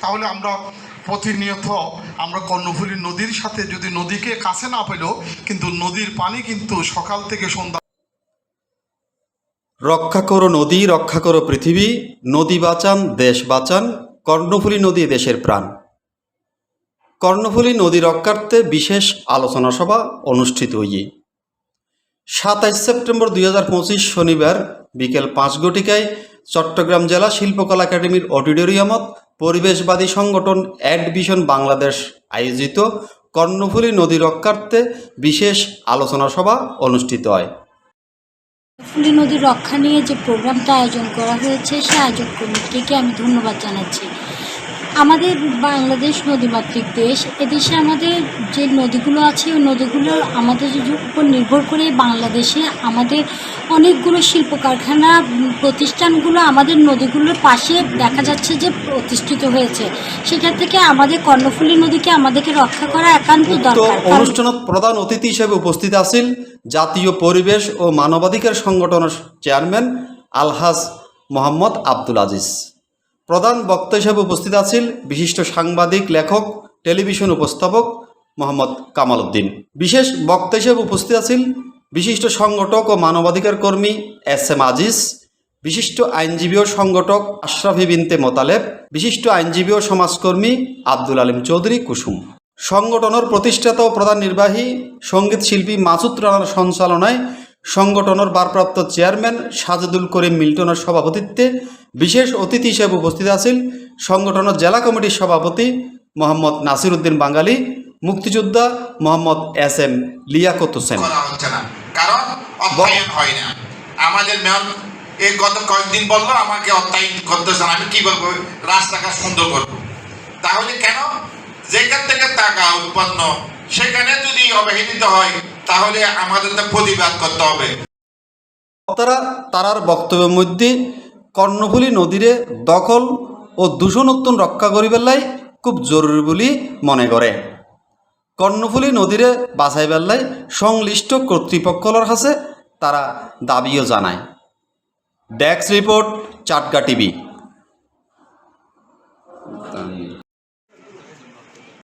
তাহলে আমরা প্রতিনিয়ত আমরা কর্ণফুলী নদীর সাথে যদি নদীকে কাছে না পেলেও কিন্তু নদীর পানি কিন্তু সকাল থেকে সন্ধ্যা রক্ষা করো নদী, রক্ষা করো পৃথিবী, নদী বাঁচান, দেশ বাঁচান, কর্ণফুলী নদী দেশের প্রাণ। কর্ণফুলী নদী রক্ষার্থে বিশেষ আলোচনা সভা অনুষ্ঠিত হইয়ে। সাতাইশ সেপ্টেম্বর দুই হাজার পঁচিশ শনিবার বিকেল পাঁচ ঘটিকায় চট্টগ্রাম জেলা শিল্পকলা একাডেমির অডিটোরিয়ামত পরিবেশবাদী সংগঠন অ্যাডভিশন বাংলাদেশ আয়োজিত কর্ণফুলী নদী রক্ষার্থে বিশেষ আলোচনা সভা অনুষ্ঠিত হয়। কর্ণফুলী নদীর রক্ষা নিয়ে যে প্রোগ্রামটা আয়োজন করা হয়েছে, সে আয়োজক কমিটিকে আমি ধন্যবাদ জানাচ্ছি। আমাদের বাংলাদেশ নদীমাতৃক দেশ এদেশে আমাদের যে নদীগুলো আছে ওই নদীগুলো আমাদের উপর নির্ভর করে বাংলাদেশে আমাদের অনেকগুলো শিল্প কারখানা প্রতিষ্ঠানগুলো আমাদের নদীগুলোর পাশে দেখা যাচ্ছে যে প্রতিষ্ঠিত হয়েছে। সেটা থেকে আমাদের কর্ণফুলী নদীকে আমাদেরকে রক্ষা করা একান্ত দরকার। অনুষ্ঠানত প্রধান অতিথি হিসেবে উপস্থিত আছেন জাতীয় পরিবেশ ও মানবাধিকার সংগঠনের চেয়ারম্যান আলহাজ মোহাম্মদ আব্দুল আজিজ। প্রধান বক্তা হিসেবে উপস্থিত আছেন বিশিষ্ট সাংবাদিক, লেখক, টেলিভিশন উপস্থাপক মোহাম্মদ কামাল উদ্দিন। বিশেষ বক্তা হিসেবে উপস্থিত আছেন বিশিষ্ট সংগঠক ও মানবাধিকার কর্মী এস এম আজিজ, বিশিষ্ট আইনজীবী ও সংগঠক আশরাফি বিনতে মোতালেব, বিশিষ্ট আইনজীবী ও সমাজকর্মী আব্দুল আলিম চৌধুরী কুসুম। সংগঠনের প্রতিষ্ঠাতা ও প্রধান নির্বাহী সংগীত শিল্পী মাসুদ রানার সঞ্চালনায় সংগঠনের ভারপ্রাপ্ত চেয়ারম্যান সাজেদুল করিম মিল্টনের সভাপতিত্বে বিশেষ অতিথি হিসেবে উপস্থিত আছেন সংগঠনের জেলা কমিটির সভাপতি মোহাম্মদ নাসির উদ্দিন বাঙালি, মুক্তিযোদ্ধা মোহাম্মদ এস এম লিয়াকত হোসেন। কারণ হয় না। আমাদের এই গত কয়েকদিন বলল আমাকে অর্থায়ন করতেছে না আমি কি করব রাস্তাঘাট সুন্দর করব। তাহলে কেন যেখান থেকে টাকা উৎপন্ন, সেখানে যদি অবহেলিত হয়, তাহলে আমাদের প্রতিবাদ করতে হবে। তারা তারার বক্তব্যের মধ্যে কর্ণফুলী নদীরে দখল ও দূষণোত্তন রক্ষা করিবেলাই খুব জরুরি বলে মনে করে। কর্ণফুলী নদীরে বাছাইবার বেল্লাই সংশ্লিষ্ট কর্তৃপক্ষর কাছে তারা দাবিও জানায়। Desk report, Chatga TV.